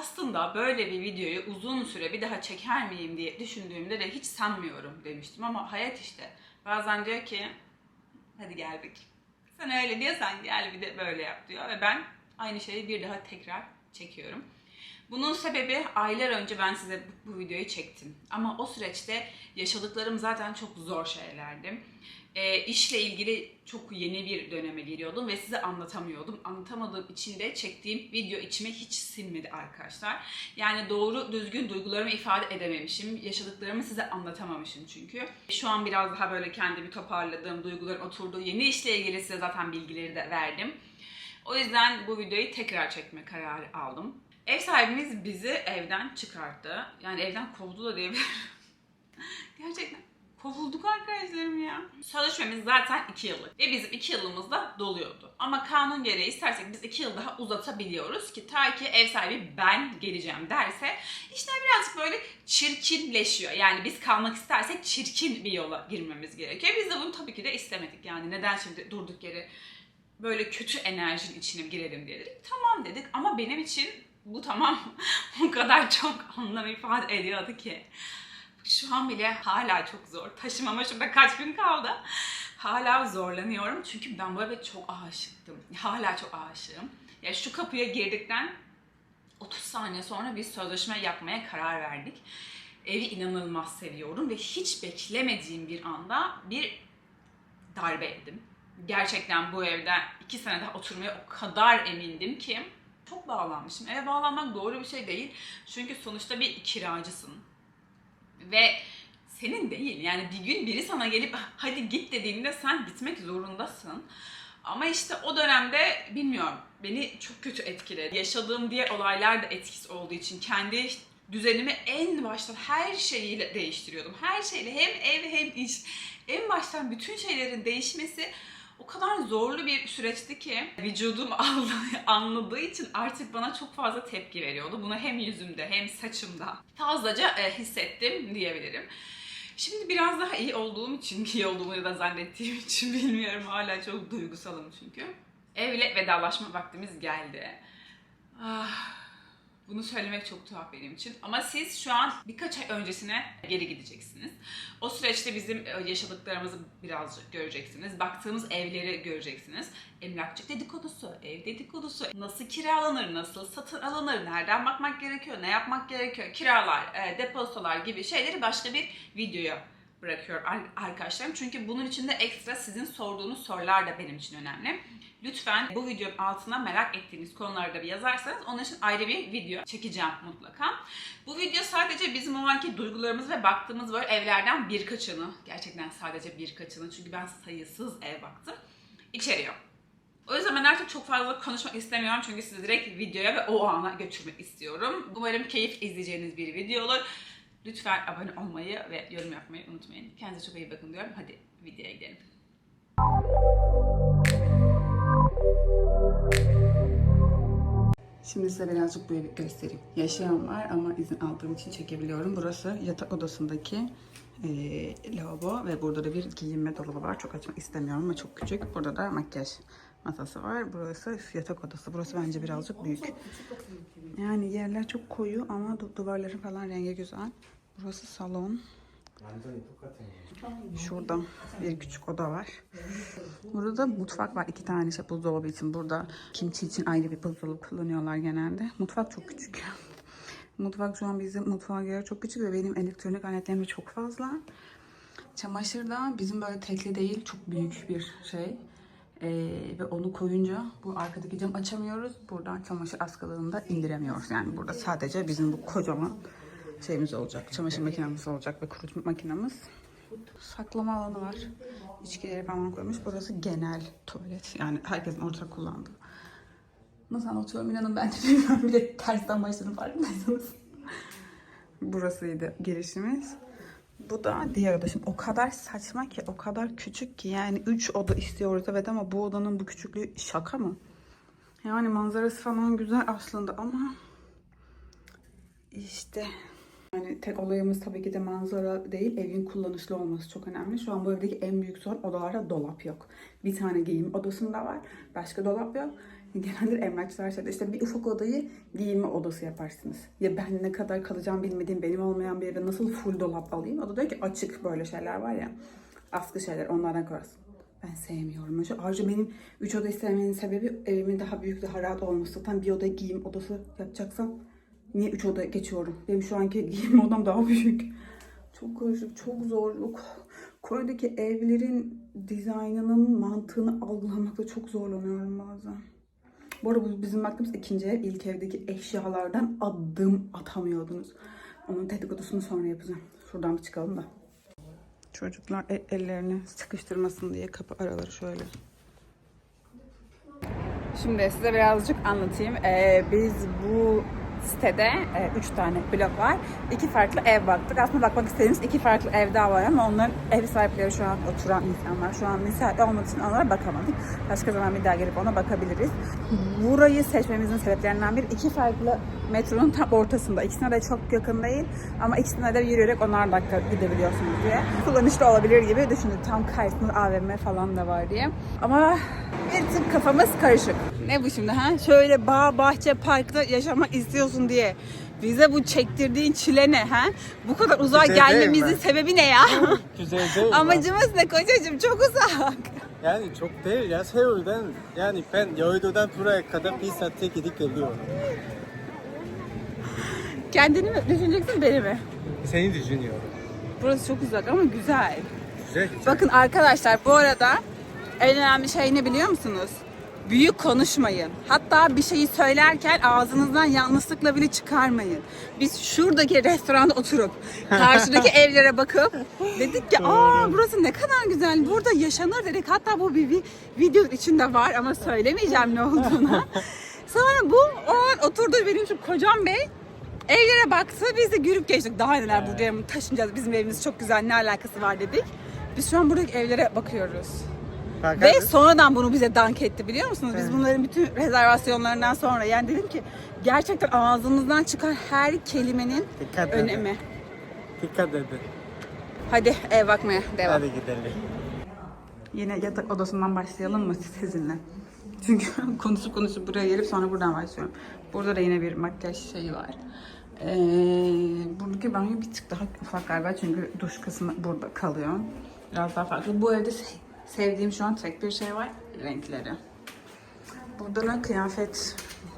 Aslında böyle bir videoyu uzun süre bir daha çeker miyim diye düşündüğümde de hiç sanmıyorum demiştim ama hayat işte. Bazen diyor ki hadi geldik. Sen öyle diyorsan gel bir de böyle yap diyor ve ben aynı şeyi bir daha tekrar çekiyorum. Bunun sebebi aylar önce ben size bu, bu videoyu çektim. Ama o süreçte yaşadıklarım zaten çok zor şeylerdi. E, işle ilgili çok yeni bir döneme giriyordum ve size anlatamıyordum. Anlatamadığım için de çektiğim video içime hiç sinmedi arkadaşlar. Yani doğru düzgün duygularımı ifade edememişim. Yaşadıklarımı size anlatamamışım çünkü. Şu an biraz daha böyle kendimi toparladığım, duyguların oturduğu yeni işle ilgili size zaten bilgileri de verdim. O yüzden bu videoyu tekrar çekme kararı aldım. Ev sahibimiz bizi evden çıkarttı. Yani evden kovdu da diyebilirim. Gerçekten kovulduk arkadaşlarım ya. Sözleşmemiz zaten 2 yıllık ve bizim 2 yılımız da doluyordu. Ama kanun gereği istersek biz 2 yıl daha uzatabiliyoruz ki ta ki ev sahibi ben geleceğim derse işler birazcık böyle çirkinleşiyor. Yani biz kalmak istersek çirkin bir yola girmemiz gerekiyor. Biz de bunu tabii ki de istemedik. Yani neden şimdi durduk yere böyle kötü enerjinin içine girelim diye dedik. Tamam dedik ama benim için bu tamam o kadar çok anlam ifade ediyordu ki. Şu an bile hala çok zor. Taşımama şurada kaç gün kaldı. Hala zorlanıyorum çünkü ben bu eve çok aşıktım. Hala çok aşığım. Ya şu kapıya girdikten 30 saniye sonra biz sözleşme yapmaya karar verdik. Evi inanılmaz seviyorum ve hiç beklemediğim bir anda bir darbe yedim. Gerçekten bu evde iki sene daha oturmaya o kadar emindim ki çok bağlanmışım. Eve bağlanmak doğru bir şey değil. Çünkü sonuçta bir kiracısın. Ve senin değil. Yani bir gün biri sana gelip hadi git dediğinde sen gitmek zorundasın. Ama işte o dönemde bilmiyorum beni çok kötü etkiledi. Yaşadığım diğer olaylar da etkisi olduğu için kendi düzenimi en baştan her şeyiyle değiştiriyordum. Her şeyle hem ev hem iş. En baştan bütün şeylerin değişmesi o kadar zorlu bir süreçti ki vücudum anladığı için artık bana çok fazla tepki veriyordu. Bunu hem yüzümde hem saçımda fazlaca e, hissettim diyebilirim. Şimdi biraz daha iyi olduğum için, iyi olduğumu da zannettiğim için bilmiyorum. Hala çok duygusalım çünkü. Evle vedalaşma vaktimiz geldi. Ah, bunu söylemek çok tuhaf benim için. Ama siz şu an birkaç ay öncesine geri gideceksiniz. O süreçte bizim e, yaşadıklarımızı birazcık göreceksiniz. Baktığımız evleri göreceksiniz. Emlakçı dedikodusu, ev dedikodusu, nasıl kiralanır, nasıl satın alınır, nereden bakmak gerekiyor, ne yapmak gerekiyor, kiralar, e, depozitolar gibi şeyleri başka bir videoya bırakıyorum ar- arkadaşlarım. Çünkü bunun içinde ekstra sizin sorduğunuz sorular da benim için önemli. Lütfen bu videonun altına merak ettiğiniz konuları da bir yazarsanız onun için ayrı bir video çekeceğim mutlaka. Bu video sadece bizim o anki duygularımız ve baktığımız böyle evlerden birkaçını, gerçekten sadece birkaçını çünkü ben sayısız ev baktım, içeriyor. O yüzden ben artık çok fazla konuşmak istemiyorum çünkü sizi direkt videoya ve o ana götürmek istiyorum. Umarım keyif izleyeceğiniz bir video olur. Lütfen abone olmayı ve yorum yapmayı unutmayın. Kendinize çok iyi bakın diyorum. Hadi videoya gidelim. Şimdi size birazcık bu evi göstereyim. Yaşayan var ama izin aldığım için çekebiliyorum. Burası yatak odasındaki eee, lavabo ve burada da bir giyinme dolabı var. Çok açmak istemiyorum ama çok küçük. Burada da makyaj masası var. Burası yatak odası. Burası bence birazcık büyük. Yani yerler çok koyu ama duvarları falan rengi güzel. Burası salon. Şurada bir küçük oda var. Burada da mutfak var. iki tane şey buzdolabı için. Burada kimçi için ayrı bir buzdolabı kullanıyorlar genelde. Mutfak çok küçük. Mutfak şu an bizim mutfağa göre çok küçük ve benim elektronik aletlerim çok fazla. Çamaşır da bizim böyle tekli değil çok büyük bir şey. Ee, ve onu koyunca bu arkadaki cam açamıyoruz. Buradan çamaşır askılığını da indiremiyoruz. Yani burada sadece bizim bu kocaman şeyimiz olacak. Çamaşır makinemiz olacak ve kurutma makinemiz. Saklama alanı var. İçkileri falan koymuş. Burası genel tuvalet. Yani herkesin ortak kullandığı. Nasıl anlatıyorum inanın ben de bilmiyorum. Bir de tersten başladım farkındaysanız. Burasıydı girişimiz. Bu da diğer oda. Şimdi o kadar saçma ki, o kadar küçük ki. Yani 3 oda istiyoruz evet ama bu odanın bu küçüklüğü şaka mı? Yani manzarası falan güzel aslında ama işte yani tek olayımız tabii ki de manzara değil, evin kullanışlı olması çok önemli. Şu an bu evdeki en büyük sorun odalarda dolap yok. Bir tane giyim odasında var, başka dolap yok. Genelde emlakçılar şeyde işte bir ufak odayı giyinme odası yaparsınız. Ya ben ne kadar kalacağım bilmediğim benim olmayan bir yere nasıl full dolap alayım? O da diyor ki açık böyle şeyler var ya. Askı şeyler onlardan koyarsın. Ben sevmiyorum. Ayrıca- benim 3 oda istememin sebebi evimin daha büyük, daha rahat olması. Zaten bir oda giyim odası yapacaksam niye 3 oda geçiyorum? Benim şu anki giyim odam daha büyük. Çok karışık, çok zor. Yok. Kore'deki evlerin dizaynının mantığını algılamakta çok zorlanıyorum bazen. Bu arada bizim baktığımız ikinci ev. ilk evdeki eşyalardan adım atamıyordunuz. Onun dedikodusunu sonra yapacağım. Şuradan bir çıkalım da. Çocuklar e- ellerini sıkıştırmasın diye kapı araları şöyle. Şimdi size birazcık anlatayım. Ee, biz bu sitede 3 tane blok var. İki farklı ev baktık. Aslında bakmak istediğimiz iki farklı ev daha var ama onların ev sahipleri şu an oturan insanlar. Şu an müsait olmadığı için onlara bakamadık. Başka zaman bir daha gelip ona bakabiliriz. Burayı seçmemizin sebeplerinden biri iki farklı metronun tam ortasında. İkisine de çok yakın değil ama ikisine de yürüyerek onar dakika gidebiliyorsunuz diye. Kullanışlı olabilir gibi düşündük. Tam karşısında AVM falan da var diye. Ama bir tık kafamız karışık. Ne bu şimdi ha? Şöyle bağ, bahçe, parkta yaşamak istiyorsun diye. Bize bu çektirdiğin çile ne ha? Bu kadar uzağa Güzel değil gelmemizin mi? sebebi ne ya? Güzel değil mi? Amacımız ne kocacığım? Çok uzak. Yani çok değil ya Seul'den yani ben Yoydo'dan buraya kadar bir saatte gidip geliyorum. Kendini mi düşüneceksin beni mi? Seni düşünüyorum. Burası çok uzak ama güzel. Güzel güzel. Bakın arkadaşlar bu arada en önemli şey ne biliyor musunuz? Büyük konuşmayın. Hatta bir şeyi söylerken ağzınızdan yanlışlıkla bile çıkarmayın. Biz şuradaki restoranda oturup karşıdaki evlere bakıp dedik ki aa burası ne kadar güzel. Burada yaşanır dedik. Hatta bu bir, bir video içinde var ama söylemeyeceğim ne olduğunu. Sonra bu o an oturdu benim şu kocam bey Evlere baktı biz de gülüp geçtik. Daha neler buraya taşınacağız bizim evimiz çok güzel ne alakası var dedik. Biz şu an buradaki evlere bakıyoruz. Ve sonradan bunu bize dank etti biliyor musunuz? Biz bunların bütün rezervasyonlarından sonra yani dedim ki gerçekten ağzımızdan çıkan her kelimenin Dikkat edin. önemi. Dikkat edin. Hadi ev bakmaya devam. Hadi gidelim. Yine yatak odasından başlayalım mı sizinle? Çünkü konuşup konuşup buraya gelip sonra buradan başlıyorum. Burada da yine bir makyaj şeyi var. Ee, buradaki banyo bir tık daha ufak galiba çünkü duş kısmı burada kalıyor. Biraz daha farklı. Bu evde se- sevdiğim şu an tek bir şey var. Renkleri. Burada da kıyafet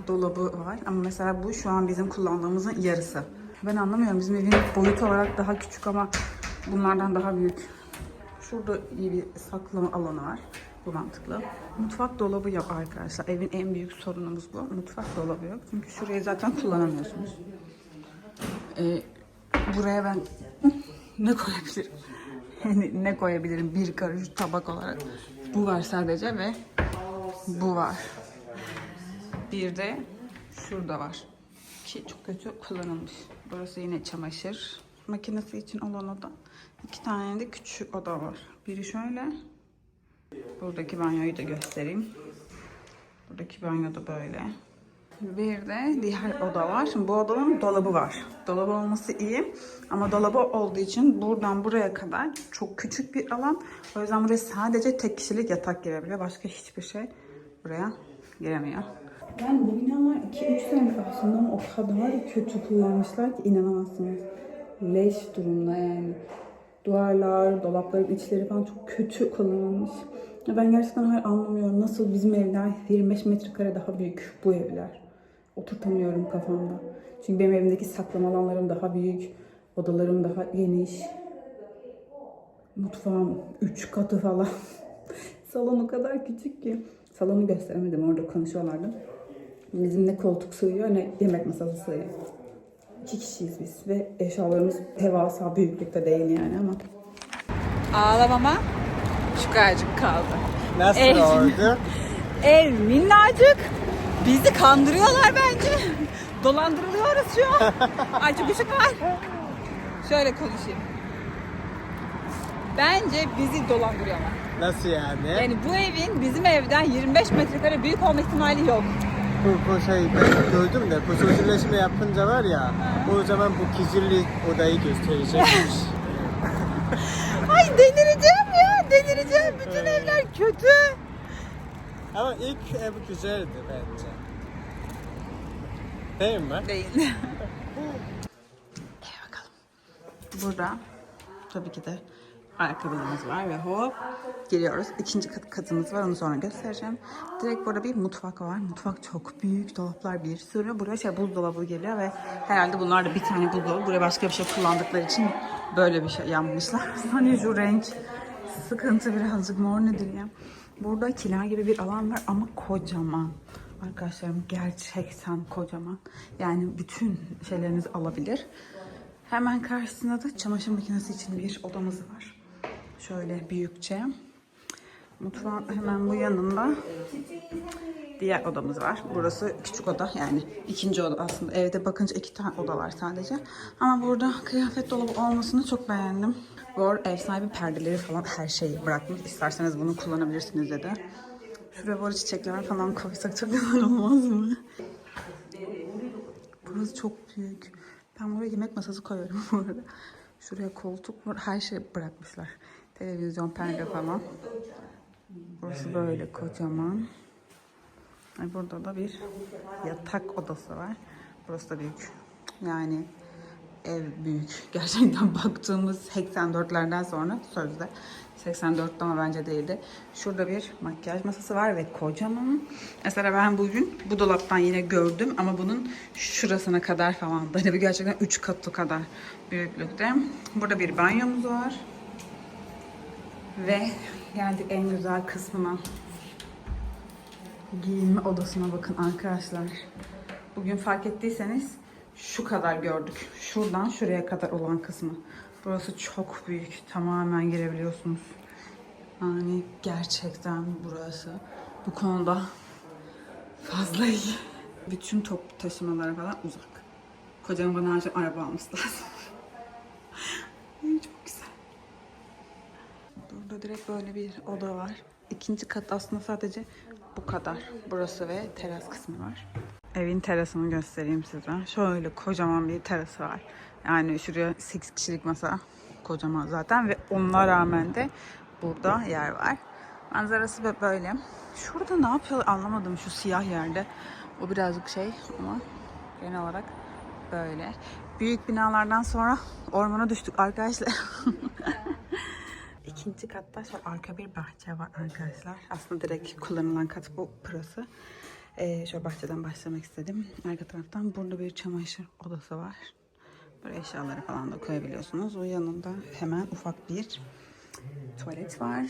dolabı var ama mesela bu şu an bizim kullandığımızın yarısı. Ben anlamıyorum bizim evin boyut olarak daha küçük ama bunlardan daha büyük. Şurada iyi bir saklama alanı var. Bu mantıklı. Mutfak dolabı yok arkadaşlar. Evin en büyük sorunumuz bu. Mutfak dolabı yok. Çünkü şurayı zaten kullanamıyorsunuz. Ee, buraya ben ne koyabilirim? Yani ne koyabilirim bir karış tabak olarak? Bu var sadece ve bu var. Bir de şurada var. Ki çok kötü kullanılmış. Burası yine çamaşır makinesi için olan oda. İki tane de küçük oda var. Biri şöyle. Buradaki banyoyu da göstereyim. Buradaki banyo da böyle. Bir de diğer oda var. Şimdi bu odanın dolabı var. Dolabı olması iyi. Ama dolabı olduğu için buradan buraya kadar çok küçük bir alan. O yüzden buraya sadece tek kişilik yatak girebiliyor. Başka hiçbir şey buraya giremiyor. Yani bu binalar 2-3 sene aslında ama o kadar kötü kullanmışlar ki inanamazsınız. Leş durumda yani. Duvarlar, dolapların içleri falan çok kötü kullanılmış. Ben gerçekten hayır anlamıyorum. Nasıl bizim evler 25 metrekare daha büyük bu evler. Oturtamıyorum kafamda. Çünkü benim evimdeki saklama alanlarım daha büyük. Odalarım daha geniş. Mutfağım 3 katı falan. Salon o kadar küçük ki. Salonu gösteremedim orada konuşuyorlardı. Bizim ne koltuk sığıyor ne yemek masası sığıyor. İki kişiyiz biz ve eşyalarımız devasa büyüklükte değil yani ama. Ağlamama şu kadarcık kaldı. Nasıl Evet. oldu? Ev minnacık. Bizi kandırıyorlar bence. Dolandırılıyoruz şu an. Ay çok ışık var. Şöyle konuşayım. Bence bizi dolandırıyorlar. Nasıl yani? Yani bu evin bizim evden 25 metrekare büyük olma ihtimali yok. Bu, bu şey ben gördüm de bu sözleşme yapınca var ya o zaman bu kizilli odayı gösterecekmiş. Ay delireceğim ya delireceğim. Bütün evler kötü. Ama ilk ev güzeldi bence. Değil mi? Değil. İyi bakalım. Burada tabii ki de ayakkabılarımız var ve hop giriyoruz. İkinci kat, katımız var onu sonra göstereceğim. Direkt burada bir mutfak var. Mutfak çok büyük. Dolaplar bir sürü. Buraya şey buzdolabı geliyor ve herhalde bunlar da bir tane buzdolabı. Buraya başka bir şey kullandıkları için böyle bir şey yapmışlar. Hani şu renk sıkıntı birazcık mor nedir ya. Burada kiler gibi bir alan var ama kocaman. Arkadaşlarım gerçekten kocaman. Yani bütün şeylerinizi alabilir. Hemen karşısında da çamaşır makinesi için bir odamız var. Şöyle büyükçe. Mutfağın hemen bu yanında diğer odamız var. Burası küçük oda yani ikinci oda aslında. Evde bakınca iki tane oda var sadece. Ama burada kıyafet dolabı olmasını çok beğendim. Bu arada ev sahibi perdeleri falan her şeyi bırakmış. İsterseniz bunu kullanabilirsiniz dedi. Şuraya böyle çiçekler falan koysak çok güzel olmaz mı? Burası çok büyük. Ben buraya yemek masası koyuyorum bu arada. Şuraya koltuk var. Her şey bırakmışlar. Televizyon, perde falan. Burası böyle kocaman. Burada da bir yatak odası var. Burası da büyük. Yani ev büyük. Gerçekten baktığımız 84'lerden sonra sözde 84'te ama bence değildi. Şurada bir makyaj masası var ve kocaman. Mesela ben bugün bu dolaptan yine gördüm ama bunun şurasına kadar falan. Hani gerçekten 3 katı kadar büyüklükte. Burada bir banyomuz var. Ve geldik en güzel kısmına. Giyinme odasına bakın arkadaşlar. Bugün fark ettiyseniz şu kadar gördük. Şuradan şuraya kadar olan kısmı. Burası çok büyük. Tamamen girebiliyorsunuz. Yani gerçekten burası bu konuda fazla iyi. Bütün top taşımalara falan uzak. Kocam bana her şey araba alması lazım. Çok güzel. Burada direkt böyle bir oda var. İkinci kat aslında sadece bu kadar. Burası ve teras kısmı var. Evin terasını göstereyim size. Şöyle kocaman bir terası var. Yani şuraya 8 kişilik masa kocaman zaten ve ona rağmen de burada yer var. Manzarası böyle. Şurada ne yapıyorlar anlamadım şu siyah yerde. O birazcık şey ama genel olarak böyle. Büyük binalardan sonra ormana düştük arkadaşlar. İkinci katta şöyle arka bir bahçe var arkadaşlar. Aslında direkt kullanılan kat bu burası. Ee, şöyle bahçeden başlamak istedim. Arka taraftan burada bir çamaşır odası var. Böyle eşyaları falan da koyabiliyorsunuz. O yanında hemen ufak bir tuvalet var.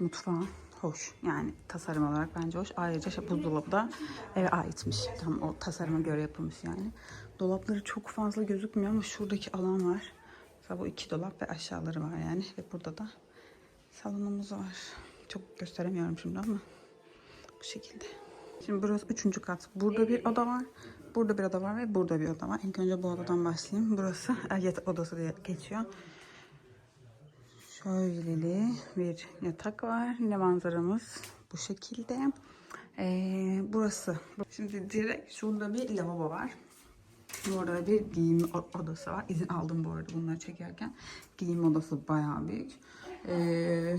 Mutfağı hoş. Yani tasarım olarak bence hoş. Ayrıca şey, buzdolabı da eve aitmiş. Tam o tasarıma göre yapılmış yani. Dolapları çok fazla gözükmüyor ama şuradaki alan var. Mesela bu iki dolap ve aşağıları var yani. Ve burada da salonumuz var. Çok gösteremiyorum şimdi ama bu şekilde. Şimdi burası üçüncü kat. Burada bir oda var. Burada bir oda var ve burada bir oda var. İlk önce bu odadan başlayayım. Burası yatak odası diye geçiyor. Şöyleli bir yatak var. Yine manzaramız bu şekilde. Ee, burası. Şimdi direkt şurada bir lavabo var. Burada bir giyim odası var. İzin aldım bu arada bunları çekerken. Giyim odası bayağı büyük. Ee,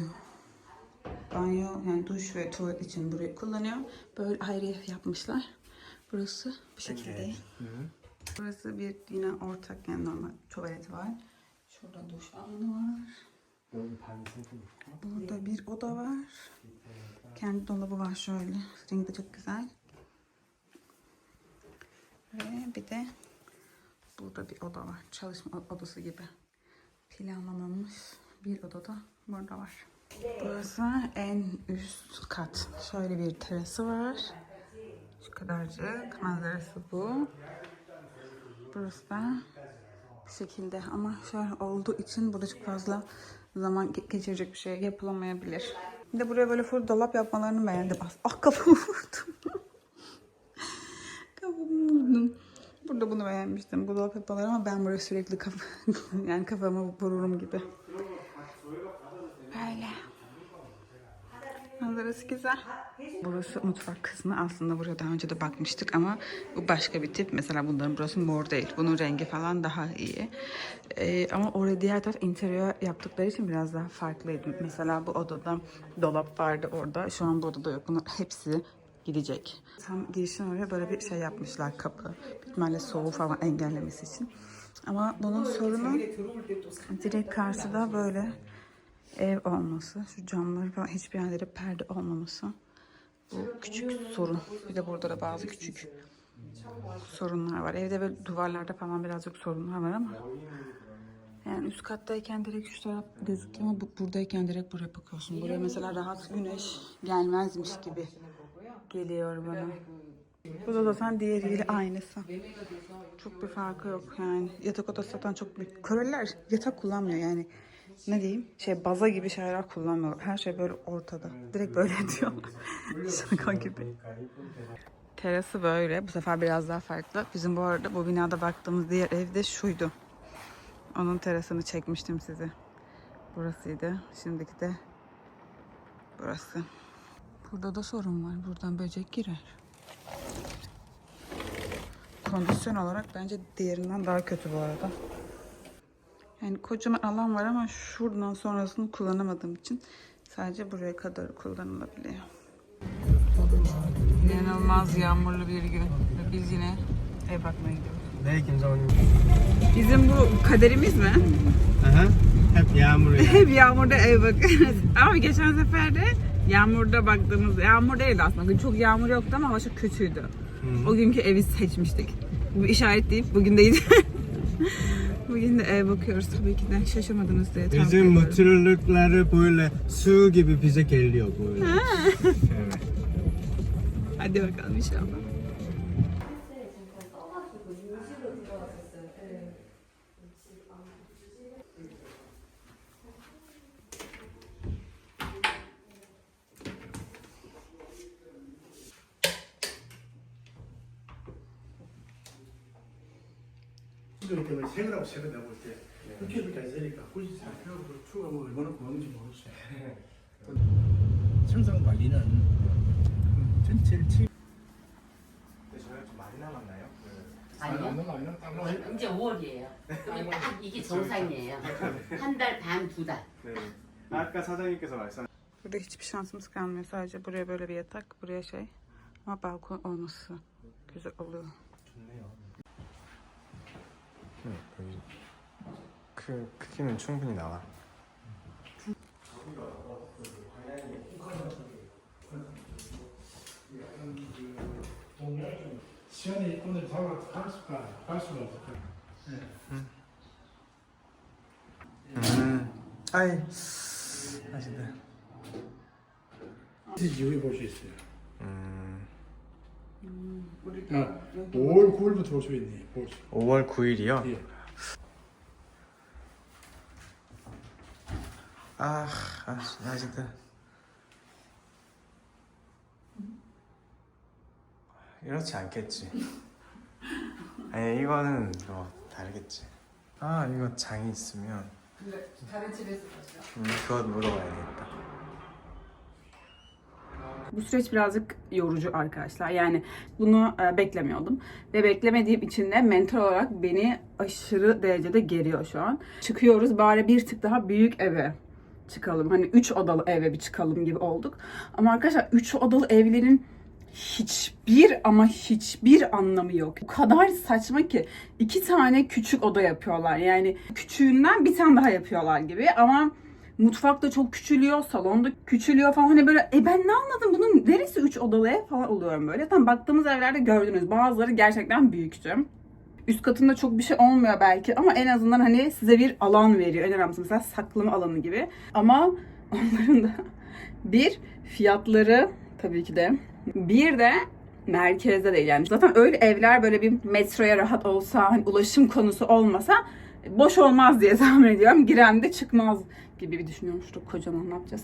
banyo yani duş ve tuvalet için burayı kullanıyor. Böyle ayrı yapmışlar. Burası bu şekilde. Burası bir yine ortak yani normal tuvalet var. Şurada duş alanı var. Burada bir oda var. Kendi dolabı var şöyle. Rengi de çok güzel. Ve bir de burada bir oda var. Çalışma odası gibi. Planlanmış bir oda da burada var. Burası en üst kat. Şöyle bir terası var. Şu kadarcık. Manzarası bu. Burası da bu şekilde ama şöyle olduğu için burada çok fazla zaman ge- geçirecek bir şey yapılamayabilir. Bir de buraya böyle full dolap yapmalarını beğendim. As- Ah kafamı vurdum. kafamı vurdum. Burada bunu beğenmiştim. Bu dolap yapmaları ama ben buraya sürekli kafa yani kafamı vururum gibi. Burası güzel. Burası mutfak kısmı. Aslında buraya daha önce de bakmıştık ama bu başka bir tip. Mesela bunların burası mor değil. Bunun rengi falan daha iyi. Ee, ama oraya diğer taraf interior yaptıkları için biraz daha farklıydı. Mesela bu odada dolap vardı orada. Şu an bu odada yok. Bunlar hepsi gidecek. Tam girişin oraya böyle bir şey yapmışlar kapı. İhtimalle soğuğu falan engellemesi için. Ama bunun sorunu direkt karşıda böyle ev olması. Şu camları falan hiçbir yerlere perde olmaması. Bu küçük sorun. Bir de burada da bazı küçük sorunlar var. Evde böyle duvarlarda falan birazcık sorunlar var ama yani üst kattayken direkt şu taraf gözüküyor ama bu, buradayken direkt buraya bakıyorsun. Buraya mesela rahat güneş gelmezmiş gibi geliyor bana. Bu da zaten diğeriyle aynısı. Çok bir farkı yok yani. Yatak odası zaten çok büyük. Koreliler yatak kullanmıyor yani. Ne diyeyim? Şey baza gibi şeyler kullanmıyor. Her şey böyle ortada. Direkt böyle diyorlar. Şaka gibi. Terası böyle. Bu sefer biraz daha farklı. Bizim bu arada bu binada baktığımız diğer evde şuydu. Onun terasını çekmiştim size. Burasıydı. Şimdiki de burası. Burada da sorun var. Buradan böcek girer. Kondisyon olarak bence diğerinden daha kötü bu arada. Yani kocaman alan var ama şuradan sonrasını kullanamadığım için sadece buraya kadar kullanılabiliyor. İnanılmaz yağmurlu bir gün ve biz yine ev bakmaya gidiyoruz. Bizim bu kaderimiz mi? Aha, hep yağmur ya. Hep yağmurda ev bakıyoruz. Ama geçen sefer de yağmurda baktığımız, yağmur değildi aslında. Çok yağmur yoktu ama hava çok kötüydü. Hı-hı. O günkü evi seçmiştik. Bu işaretleyip bugün değil. bugün de ev bakıyoruz tabii ki de. Şaşırmadınız diye tahmin Bizim ediyorum. mutlulukları böyle su gibi bize geliyor böyle. evet. Hadi bakalım inşallah. 이렇게 뭐 색을 하고 색을 내볼 때 흑혈밖에 안 되니까 굳이 생각해보고 추가 뭐 얼마나 고마운지 모르겠어요. 생산 관리는 전체를 치. 저희가 좀 많이 남았나요? 아니요. 이제 5월이에요. 딱 이게 정상이에요. 한 달 반, 두 달. 네. 아까 사장님께서 말씀 Burada hiçbir şansımız kalmıyor. Sadece buraya böyle bir yatak, buraya şey. Ama balkon olması güzel oluyor. 좋네요. 여기 크 크기는 충분히 나와. 시간이 오늘 잡아 갈 수가 갈 수가 없을까. 음. 아이 아시네. 여기 볼수 있어요. 음. 아, 5월 9일부터 볼수 있네. 볼 수. 5월 9일이요? 예. 아, 아시, 아시다. 이렇지 않겠지. 아니 이거는 뭐 다르겠지. 아 이거 장이 있으면. 다른 집에서 봤어. 음, 그것 물어봐야겠다. Bu süreç birazcık yorucu arkadaşlar. Yani bunu e, beklemiyordum. Ve beklemediğim için de mental olarak beni aşırı derecede geriyor şu an. Çıkıyoruz bari bir tık daha büyük eve çıkalım. Hani 3 odalı eve bir çıkalım gibi olduk. Ama arkadaşlar 3 odalı evlerin hiçbir ama hiçbir anlamı yok. O kadar saçma ki iki tane küçük oda yapıyorlar. Yani küçüğünden bir tane daha yapıyorlar gibi ama mutfak da çok küçülüyor, salon da küçülüyor falan. Hani böyle e ben ne anladım bunun neresi 3 odalı ev falan oluyorum böyle. Tam baktığımız evlerde gördünüz bazıları gerçekten büyüktü. Üst katında çok bir şey olmuyor belki ama en azından hani size bir alan veriyor. En önemlisi mesela saklama alanı gibi. Ama onların da bir fiyatları tabii ki de bir de merkezde değil yani. Zaten öyle evler böyle bir metroya rahat olsa, hani ulaşım konusu olmasa boş olmaz diye tahmin ediyorum. Giren de çıkmaz gibi bir düşünüyormuştuk kocaman ne yapacağız.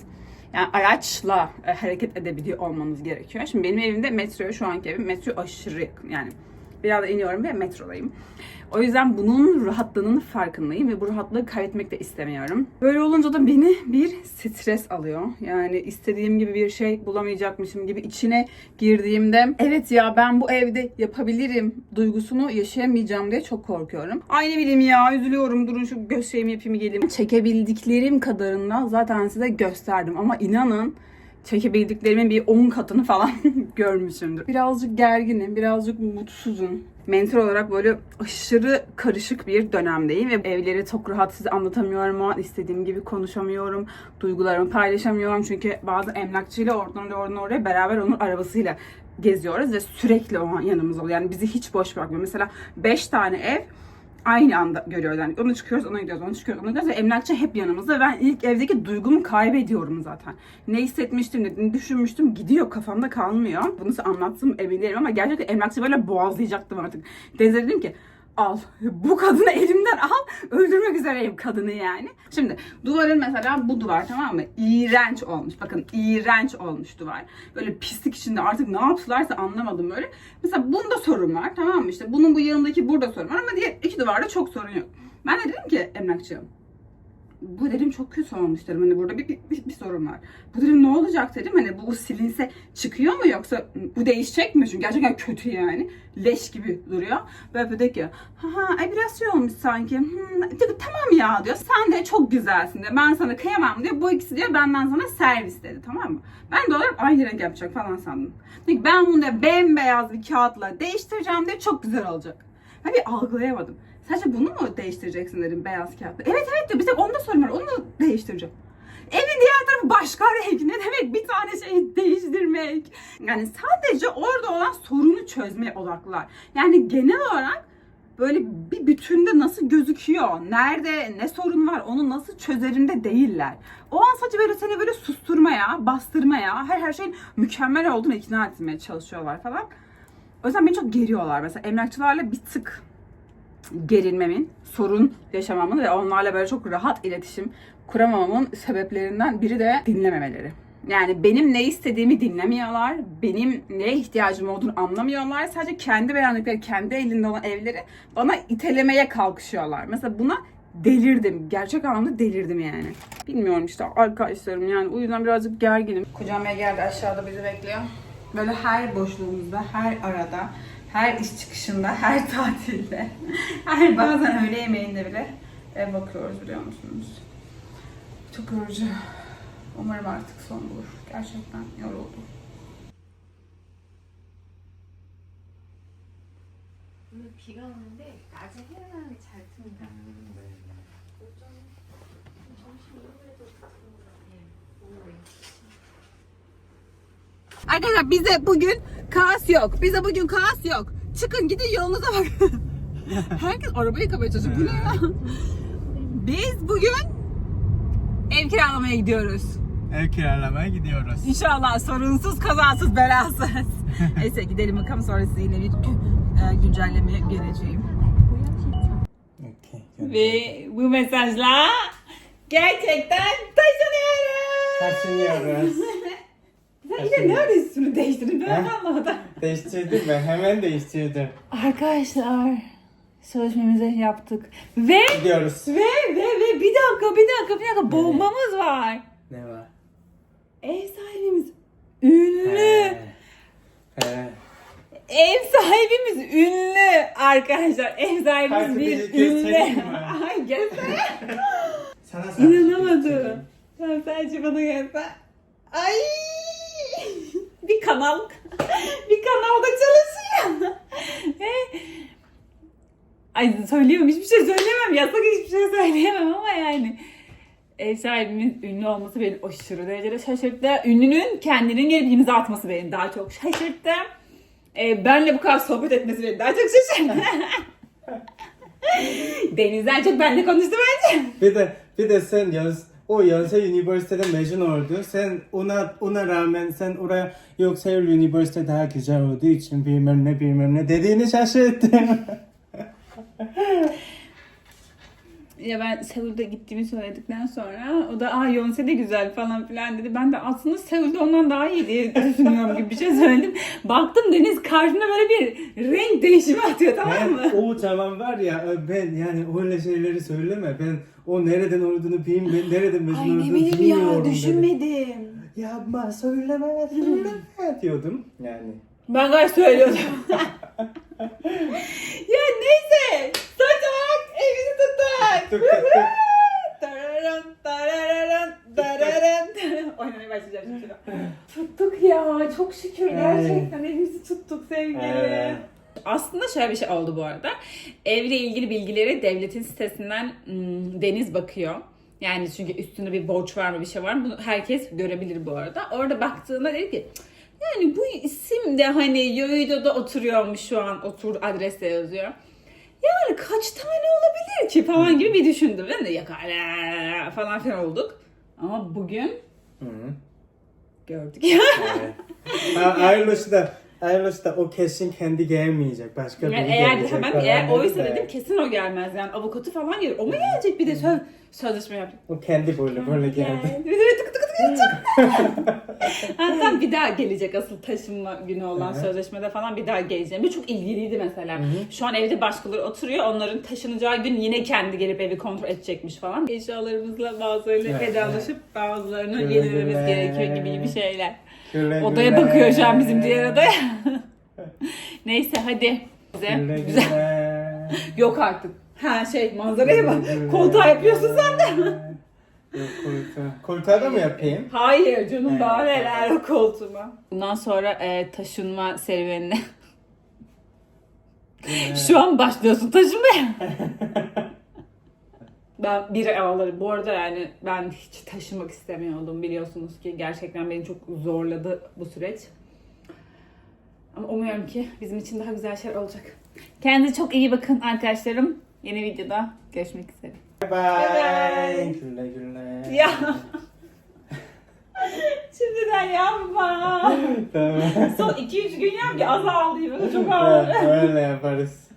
Yani araçla e, hareket edebiliyor olmanız gerekiyor. Şimdi benim evimde metroya şu anki evim metro aşırı yakın. Yani Biraz iniyorum ve metrodayım. O yüzden bunun rahatlığının farkındayım ve bu rahatlığı kaybetmek de istemiyorum. Böyle olunca da beni bir stres alıyor. Yani istediğim gibi bir şey bulamayacakmışım gibi içine girdiğimde evet ya ben bu evde yapabilirim duygusunu yaşayamayacağım diye çok korkuyorum. Ay ne bileyim ya üzülüyorum durun şu göz şeyimi yapayım geleyim. Çekebildiklerim kadarını zaten size gösterdim ama inanın çekebildiklerimin bir 10 katını falan görmüşümdür. Birazcık gerginim, birazcık mutsuzum. Mental olarak böyle aşırı karışık bir dönemdeyim ve evleri çok rahat size anlatamıyorum o an istediğim gibi konuşamıyorum. Duygularımı paylaşamıyorum çünkü bazı emlakçıyla oradan oradan oraya beraber onun arabasıyla geziyoruz ve sürekli o an yanımızda oluyor. Yani bizi hiç boş bırakmıyor. Mesela 5 tane ev aynı anda görüyoruz. Yani ona çıkıyoruz, ona gidiyoruz, ona çıkıyoruz, ona gidiyoruz ve emlakçı hep yanımızda. Ben ilk evdeki duygumu kaybediyorum zaten. Ne hissetmiştim, ne düşünmüştüm gidiyor, kafamda kalmıyor. Bunu size anlattım eminim ama gerçekten emlakçı böyle boğazlayacaktım artık. Deniz'e dedim ki al. Bu kadını elimden al. Öldürmek üzereyim kadını yani. Şimdi duvarın mesela bu duvar tamam mı? İğrenç olmuş. Bakın iğrenç olmuş duvar. Böyle pislik içinde artık ne yaptılarsa anlamadım böyle. Mesela bunda sorun var tamam mı? İşte bunun bu yanındaki burada sorun var ama diğer iki duvarda çok sorun yok. Ben de dedim ki emlakçıya bu dedim çok kötü olmuş dedim. Hani burada bir, bir, bir, bir sorun var. Bu dedim ne olacak dedim. Hani bu silinse çıkıyor mu yoksa bu değişecek mi? Çünkü gerçekten kötü yani. Leş gibi duruyor. Böyle dedi ki ha ha biraz şey olmuş sanki. Hmm, tamam ya diyor. Sen de çok güzelsin diyor. Ben sana kıyamam diyor. Bu ikisi diyor benden sana servis dedi tamam mı? Ben de olarak aynı renk yapacak falan sandım. Dedi ben bunu da bembeyaz bir kağıtla değiştireceğim diye çok güzel olacak. Bir algılayamadım. Sadece bunu mu değiştireceksin dedim beyaz kağıtla. Evet evet diyor. Bir tek onda sorun var. Onu da değiştireceğim. Evin diğer tarafı başka renk. Ne demek bir tane şeyi değiştirmek? Yani sadece orada olan sorunu çözmeye odaklılar. Yani genel olarak böyle bir bütünde nasıl gözüküyor, nerede ne sorun var, onu nasıl çözerinde değiller. O an sadece böyle seni böyle susturmaya, bastırmaya, her her şeyin mükemmel olduğunu ikna etmeye çalışıyorlar falan. O yüzden beni çok geriyorlar. Mesela emlakçılarla bir tık gerilmemin, sorun yaşamamın ve onlarla böyle çok rahat iletişim kuramamamın sebeplerinden biri de dinlememeleri. Yani benim ne istediğimi dinlemiyorlar, benim neye ihtiyacım olduğunu anlamıyorlar. Sadece kendi beğendikleri, kendi elinde olan evleri bana itelemeye kalkışıyorlar. Mesela buna delirdim. Gerçek anlamda delirdim yani. Bilmiyorum işte arkadaşlarım yani o yüzden birazcık gerginim. Kocam Bey geldi aşağıda bizi bekliyor. Böyle her boşluğumuzda, her arada, her iş çıkışında, her tatilde, her bazen öğle yemeğinde bile ev bakıyoruz biliyor musunuz? Çok yorucu. Umarım artık son bulur. Gerçekten yoruldum. 오늘 비가 오는데 낮에 해안하게 잘 틉니다. Arkadaşlar bize bugün kaos yok. Bize bugün kaos yok. Çıkın gidin yolunuza bakın. Herkes arabayı kapaya çalışıyor. Bu ne ya? Biz bugün ev kiralamaya gidiyoruz. Ev kiralamaya gidiyoruz. İnşallah sorunsuz, kazasız, belasız. Neyse gidelim bakalım sonra size yine bir e, güncelleme geleceğim. Ve bu mesajla gerçekten taşınıyoruz. Taşınıyoruz. Sen yine nerede üstünü değiştirdin ben anlamadım. değiştirdim ben hemen değiştirdim. Arkadaşlar sözleşmemizi yaptık. Ve Gidiyoruz. ve ve ve bir dakika bir dakika bir dakika bombamız var. Ne var? Ev sahibimiz ünlü. He. He. Ev sahibimiz ünlü arkadaşlar. Ev sahibimiz Hadi bir bizi ünlü. mi? Ay göster. Sana sadece İnanamadım. Sen sadece bana göster. Ay. Bir kanal bir kanalda çalışıyor. Ve- Ay söylüyorum hiçbir şey söylemem. Yasak hiçbir şey söyleyemem ama yani. Ev sahibimin ünlü olması beni aşırı derecede şaşırttı. Ünlünün kendinin gelip imza atması beni daha çok şaşırttı. Ee, benle bu kadar sohbet etmesi beni daha çok şaşırttı. Deniz'den çok benle konuştu bence. Bir de bir de sen yaz o Yonsei Üniversitede mezun oldu. Sen ona ona rağmen sen oraya yok Seul Üniversite daha güzel olduğu için bilmem ne bilmem ne dediğini şaşırttım. ya ben Seul'de gittiğimi söyledikten sonra o da aa Yonse de güzel falan filan dedi. Ben de aslında Seul'de ondan daha iyi diye düşünüyorum gibi bir şey söyledim. Baktım Deniz karşına böyle bir renk değişimi atıyor tamam mı? Ben o zaman var ya ben yani öyle şeyleri söyleme. Ben o nereden olduğunu bileyim, ben nereden mezun Ay ne olduğunu bileyim bilmiyorum. ya dedi. düşünmedim. Yapma söyleme söyleme diyordum yani. Ben gayet söylüyordum. ya neyse. Sonuç evimizi tuttuk. Tık tık. Tararan, tararan, tararan. Oynamaya başlayacağım şimdi. Tuttuk ya. Çok şükür gerçekten evimizi tuttuk sevgili. Aslında şöyle bir şey oldu bu arada. Evle ilgili bilgileri devletin sitesinden ım, Deniz bakıyor. Yani çünkü üstünde bir borç var mı bir şey var mı bunu herkes görebilir bu arada. Orada baktığında dedi ki yani bu isim de hani Yoido'da oturuyormuş şu an otur adreste yazıyor. Yani kaç tane olabilir ki falan gibi bir düşündüm. Ben de yakala falan filan olduk. Ama bugün Hı. gördük. Ha, ayrılışta ayrılışta o kesin kendi gelmeyecek. Başka biri Yani eğer gelecek hemen falan eğer oysa de. dedim kesin o gelmez yani avukatı falan gelir. O mu gelecek bir de söz, sözleşme yapacak. O kendi böyle böyle geldi. Bir de tık tık tık yapacak. Hatta bir daha gelecek asıl taşınma günü olan Hı hı. sözleşmede falan bir daha geleceğim. Bu çok ilgiliydi mesela. Şu an evde başkaları oturuyor. Onların taşınacağı gün yine kendi gelip evi kontrol edecekmiş falan. Eşyalarımızla bazılarıyla vedalaşıp bazılarını güle. gerekiyor gibi bir şeyler. Güle Odaya güle. bakıyor şu an bizim diğer odaya. Neyse hadi. Bize Güle güzel. güle. Yok artık. Ha şey manzaraya bak. Güle güle. Koltuğa yapıyorsun sen de. Yok koltuğa. Koltuğa da mı yapayım? Hayır canım Evet. daha neler o koltuğuma. Bundan sonra e, taşınma serüvenine. Şu an başlıyorsun taşınmaya. Ben bir ağlarım. Bu arada yani ben hiç taşımak istemiyordum biliyorsunuz ki. Gerçekten beni çok zorladı bu süreç. Ama umuyorum ki bizim için daha güzel şeyler olacak. Kendinize çok iyi bakın arkadaşlarım. Yeni videoda görüşmek üzere. Bye Bye. bye. Güle güle. Ya. Şimdiden yapma. tamam. Son 2-3 gün yap ki azaldı. Çok ağır. Böyle yaparız.